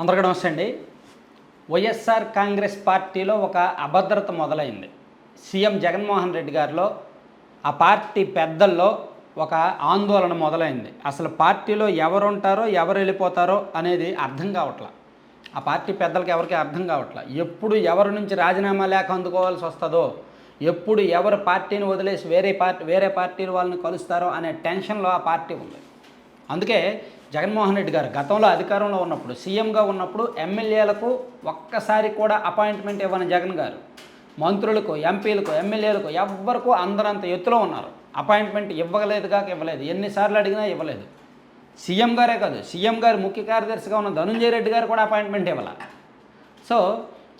అందరికీ నమస్తే అండి. వైఎస్ఆర్ కాంగ్రెస్ పార్టీలో ఒక అభద్రత మొదలైంది. సీఎం జగన్మోహన్ రెడ్డి గారిలో ఆ పార్టీ పెద్దల్లో ఒక ఆందోళన మొదలైంది. అసలు పార్టీలో ఎవరు ఉంటారో ఎవరు వెళ్ళిపోతారో అనేది అర్థం కావట్లా. ఆ పార్టీ పెద్దలకి ఎవరికి అర్థం కావట్లా. ఎప్పుడు ఎవరి నుంచి రాజీనామా లేఖ అందుకోవాల్సి వస్తుందో ఎప్పుడు ఎవరు పార్టీని వదిలేసి వేరే పార్టీ వేరే పార్టీల వాళ్ళని కలుస్తారో అనే టెన్షన్లో ఆ పార్టీ ఉంది. అందుకే జగన్మోహన్ రెడ్డి గారు గతంలో అధికారంలో ఉన్నప్పుడు సీఎంగా ఉన్నప్పుడు ఎమ్మెల్యేలకు ఒక్కసారి కూడా అపాయింట్మెంట్ ఇవ్వని జగన్ గారు. మంత్రులకు ఎంపీలకు ఎమ్మెల్యేలకు ఎవ్వరికూ అందరంత ఎత్తులో ఉన్నారు. అపాయింట్మెంట్ ఇవ్వలేదు కాక ఇవ్వలేదు. ఎన్నిసార్లు అడిగినా ఇవ్వలేదు. సీఎం గారే కాదు సీఎం గారు ముఖ్య కార్యదర్శిగా ఉన్న ధనుంజయ రెడ్డి గారు కూడా అపాయింట్మెంట్ ఇవ్వాల. సో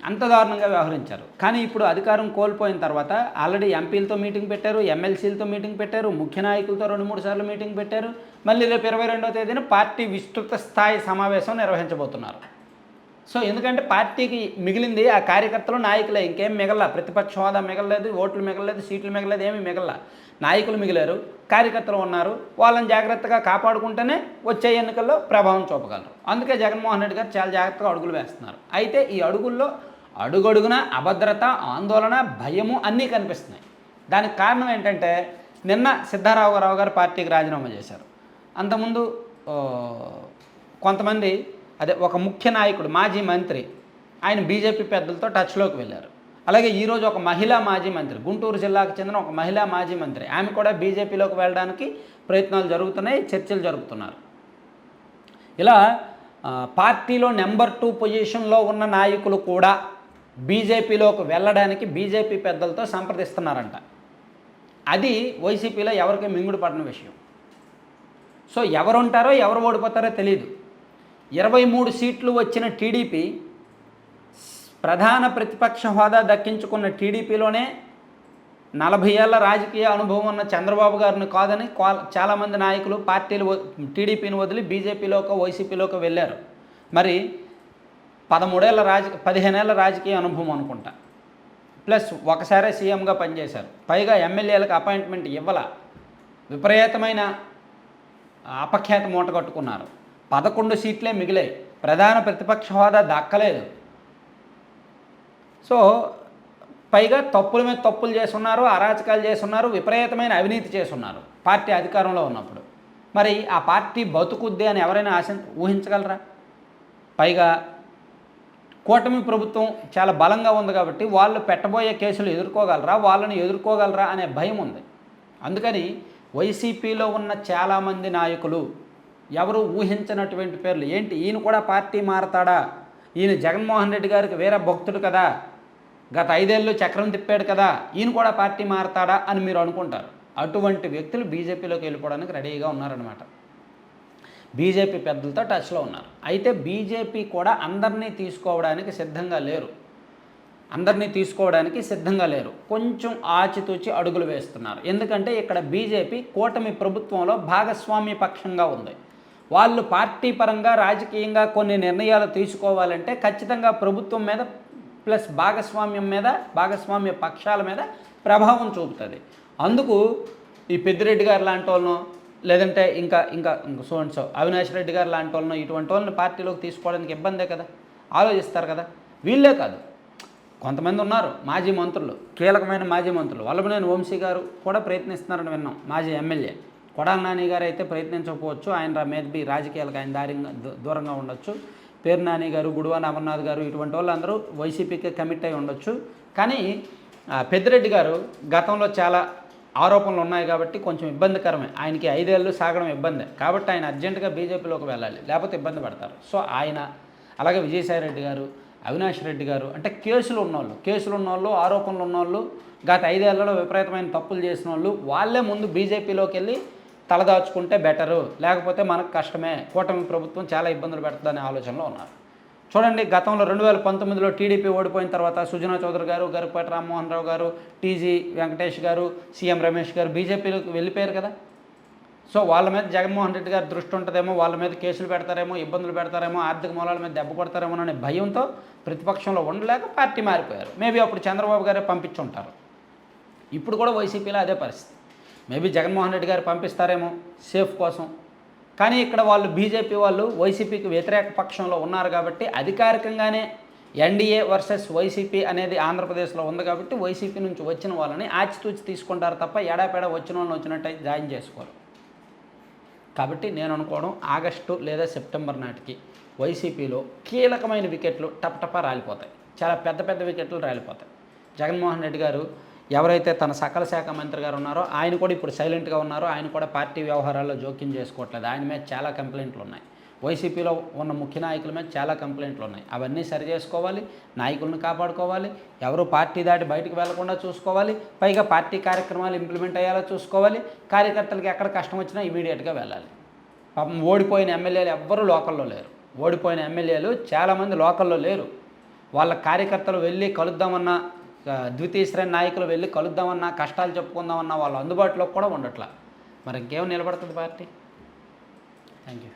అంత దారుణంగా వ్యవహరించారు. కానీ ఇప్పుడు అధికారం కోల్పోయిన తర్వాత ఆల్రెడీ ఎంపీలతో మీటింగ్ పెట్టారు ఎమ్మెల్సీలతో మీటింగ్ పెట్టారు ముఖ్య నాయకులతో రెండు మూడు సార్లు మీటింగ్ పెట్టారు. మళ్ళీ రేపు ఇరవై రెండవ తేదీన పార్టీ విస్తృత స్థాయి సమావేశం నిర్వహించబోతున్నారు. సో ఎందుకంటే పార్టీకి మిగిలింది ఆ కార్యకర్తలు నాయకులే. ఇంకేం మిగల ప్రతిపక్ష హోదా మిగలలేదు ఓట్లు మిగలలేదు సీట్లు మిగలలేదు ఏమీ మిగల నాయకులు మిగిలారు కార్యకర్తలు ఉన్నారు. వాళ్ళని జాగ్రత్తగా కాపాడుకుంటేనే వచ్చే ఎన్నికల్లో ప్రభావం చూపగలరు. అందుకే జగన్మోహన్ రెడ్డి గారు చాలా జాగ్రత్తగా అడుగులు వేస్తున్నారు. అయితే ఈ అడుగుల్లో అడుగడుగున అభద్రత ఆందోళన భయము అన్నీ కనిపిస్తున్నాయి. దానికి కారణం ఏంటంటే నిన్న సిద్ధారామరావు గారు పార్టీకి రాజీనామా చేశారు. అంతకుముందు కొంతమంది అదే ఒక ముఖ్య నాయకుడు మాజీ మంత్రి ఆయన బీజేపీ పెద్దలతో టచ్లోకి వెళ్ళారు. అలాగే ఈరోజు ఒక మహిళా మాజీ మంత్రి గుంటూరు జిల్లాకు చెందిన ఒక మహిళా మాజీ మంత్రి ఆమె కూడా బీజేపీలోకి వెళ్ళడానికి ప్రయత్నాలు జరుగుతున్నాయి చర్చలు జరుగుతున్నారు ఇలా పార్టీలో నెంబర్ టూ పొజిషన్లో ఉన్న నాయకులు కూడా బీజేపీలోకి వెళ్ళడానికి బీజేపీ పెద్దలతో సంప్రదిస్తున్నారంట. అది వైసీపీలో ఎవరికి మింగుడు పడిన విషయం. సో ఎవరుంటారో ఎవరు ఓడిపోతారో తెలియదు ఇరవై మూడు సీట్లు వచ్చిన టీడీపీ ప్రధాన ప్రతిపక్ష హోదా దక్కించుకున్న టీడీపీలోనే నలభై ఏళ్ళ రాజకీయ అనుభవం ఉన్న చంద్రబాబు గారిని కాదని చాలామంది నాయకులు పార్టీలు టీడీపీని వదిలి బీజేపీలోకి వైసీపీలోకి వెళ్ళారు. మరి పదమూడేళ్ళ రాజ పదిహేనేళ్ళ రాజకీయ అనుభవం అనుకుంటా. ప్లస్ ఒకసారే సీఎంగా పనిచేశారు. పైగా ఎమ్మెల్యేలకు అపాయింట్మెంట్ ఇవ్వాల. విపరీతమైన అపఖ్యాత మూట కట్టుకున్నారు. పదకొండు సీట్లే మిగిలాయి. ప్రధాన ప్రతిపక్ష హోదా దక్కలేదు. సో పైగా తప్పుల మీద తప్పులు చేస్తున్నారు అరాచకాలు చేస్తున్నారు విపరీతమైన అవినీతి చేస్తున్నారు పార్టీ అధికారంలో ఉన్నప్పుడు. మరి ఆ పార్టీ బతుకుద్ది అని ఎవరైనా ఆశ ఊహించగలరా? పైగా కూటమి ప్రభుత్వం చాలా బలంగా ఉంది కాబట్టి వాళ్ళు పెట్టబోయే కేసులు ఎదుర్కోగలరా? వాళ్ళని ఎదుర్కోగలరా అనే భయం ఉంది. అందుకని వైసీపీలో ఉన్న చాలామంది నాయకులు ఎవరు ఊహించినటువంటి పేర్లు? ఏంటి? ఈయన కూడా పార్టీ మారతాడా? ఈయన జగన్మోహన్ రెడ్డి గారికి వేరే భక్తుడు కదా? గత ఐదేళ్ళు చక్రం తిప్పాడు కదా? ఈయన కూడా పార్టీ మారతాడా అని మీరు అనుకుంటారు. అటువంటి వ్యక్తులు బీజేపీలోకి వెళ్ళిపోవడానికి రెడీగా ఉన్నారనమాట బీజేపీ పెద్దలతో టచ్లో ఉన్నారు. అయితే బీజేపీ కూడా అందరినీ తీసుకోవడానికి సిద్ధంగా లేరు. అందరినీ తీసుకోవడానికి సిద్ధంగా లేరు. కొంచెం ఆచితూచి అడుగులు వేస్తున్నారు. ఎందుకంటే ఇక్కడ బీజేపీ కూటమి ప్రభుత్వంలో భాగస్వామ్య పక్షంగా ఉంది. వాళ్ళు పార్టీ పరంగా రాజకీయంగా కొన్ని నిర్ణయాలు తీసుకోవాలంటే ఖచ్చితంగా ప్రభుత్వం మీద ప్లస్ భాగస్వామ్యం మీద భాగస్వామ్య పక్షాల మీద ప్రభావం చూపుతుంది. అందుకు ఈ పెద్దిరెడ్డి గారు లాంటి వాళ్ళను లేదంటే ఇంకా ఇంకా ఇంకా so and so Avinash Reddy గారు లాంటి వాళ్ళను ఇటువంటి వాళ్ళని పార్టీలోకి తీసుకోవడానికి ఇబ్బందే కదా? ఆలోచిస్తారు కదా? వీళ్ళే కాదు. కొంతమంది ఉన్నారు మాజీ మంత్రులు కీలకమైన మాజీ మంత్రులు. వల్లభనేని వంశీ గారు కూడా ప్రయత్నిస్తున్నారని విన్నాం మాజీ ఎమ్మెల్యే. కొడాల నాని గారు అయితే ప్రయత్నించకపోవచ్చు ఆయన మేబీ రాజకీయాలకు ఆయన దారిగా దూ- దూరంగా ఉండొచ్చు. పేరు నాని గారు గుడివాన అమర్నాథ్ గారు ఇటువంటి వాళ్ళందరూ వైసీపీకి కమిట్ అయి ఉండొచ్చు. కానీ పెద్దిరెడ్డి గారు గతంలో చాలా ఆరోపణలు ఉన్నాయి కాబట్టి కొంచెం ఇబ్బందికరమే. ఆయనకి ఐదేళ్ళు సాగడం ఇబ్బందే. కాబట్టి ఆయన అర్జెంటుగా బీజేపీలోకి వెళ్ళాలి. లేకపోతే ఇబ్బంది పడతారు. సో ఆయన అలాగే విజయసాయి రెడ్డి గారు అవినాష్ రెడ్డి గారు అంటే కేసులు ఉన్నోళ్ళు. కేసులు ఉన్నోళ్ళు ఆరోపణలు ఉన్నోళ్ళు గత ఐదేళ్ళలో విపరీతమైన తప్పులు చేసిన వాళ్ళు వాళ్ళే ముందు బీజేపీలోకి వెళ్ళి తలదాచుకుంటే బెటరు. లేకపోతే మనకు కష్టమే. కూటమి ప్రభుత్వం చాలా ఇబ్బందులు పెడుతుందనే ఆలోచనలో ఉన్నారు. చూడండి గతంలో రెండు వేల పంతొమ్మిదిలో టీడీపీ ఓడిపోయిన తర్వాత సుజనా చౌదరి గారు గరుపేట రామ్మోహన్ రావు గారు టీజీ వెంకటేష్ గారు సీఎం రమేష్ గారు బీజేపీలోకి వెళ్ళిపోయారు కదా. సో వాళ్ళ మీద జగన్మోహన్ రెడ్డి గారి దృష్టి ఉంటుందేమో వాళ్ళ మీద కేసులు పెడతారేమో ఇబ్బందులు పెడతారేమో ఆర్థిక మూలాల మీద దెబ్బ కొడతారేమో అనే భయంతో ప్రతిపక్షంలో ఉండలేక పార్టీ మారిపోయారు. మేబీ అప్పుడు చంద్రబాబు గారే పంపించుంటారు. ఇప్పుడు కూడా వైసీపీలో అదే పరిస్థితి. మేబీ జగన్మోహన్ రెడ్డి గారు పంపిస్తారేమో సేఫ్ కోసం. కానీ ఇక్కడ వాళ్ళు బీజేపీ వాళ్ళు వైసీపీకి వ్యతిరేక పక్షంలో ఉన్నారు కాబట్టి అధికారికంగానే ఎన్డీఏ వర్సెస్ వైసీపీ అనేది ఆంధ్రప్రదేశ్లో ఉంది కాబట్టి వైసీపీ నుంచి వచ్చిన వాళ్ళని ఆచితూచి తీసుకుంటారు తప్ప ఏడాపేడా వచ్చిన వాళ్ళని వచ్చినట్టు జాయిన్ చేసుకోరు. కాబట్టి నేను అనుకోవడం ఆగస్టు లేదా సెప్టెంబర్ నాటికి వైసీపీలో కీలకమైన వికెట్లు టపటప రాలిపోతాయి. చాలా పెద్ద పెద్ద వికెట్లు రాలిపోతాయి. జగన్మోహన్ రెడ్డి గారు ఎవరైతే తన సకల శాఖ మంత్రి గారు ఉన్నారో ఆయన కూడా ఇప్పుడు సైలెంట్గా ఉన్నారో ఆయన కూడా పార్టీ వ్యవహారాల్లో జోక్యం చేసుకోవట్లేదు. ఆయన మీద చాలా కంప్లైంట్లు ఉన్నాయి. వైసీపీలో ఉన్న ముఖ్య నాయకుల మీద చాలా కంప్లైంట్లు ఉన్నాయి. అవన్నీ సరి చేసుకోవాలి నాయకులను కాపాడుకోవాలి ఎవరు పార్టీ దాటి బయటకు వెళ్ళకుండా చూసుకోవాలి పైగా పార్టీ కార్యక్రమాలు ఇంప్లిమెంట్ అయ్యేలా చూసుకోవాలి కార్యకర్తలకు ఎక్కడ కష్టం వచ్చినా ఇమీడియట్గా వెళ్ళాలి. పాపం ఓడిపోయిన ఎమ్మెల్యేలు ఎవ్వరూ లోకల్లో లేరు. ఓడిపోయిన ఎమ్మెల్యేలు చాలామంది లోకల్లో లేరు. వాళ్ళ కార్యకర్తలు వెళ్ళి కలుద్దామన్నా ద్వితీయ శ్రేణి నాయకులు వెళ్ళి కలుద్దామన్నా కష్టాలు చెప్పుకుందామన్నా వాళ్ళు అందుబాటులో కూడా ఉండట్లా. మరి ఇంకేం నిలబడుతుంది పార్టీ? Thank you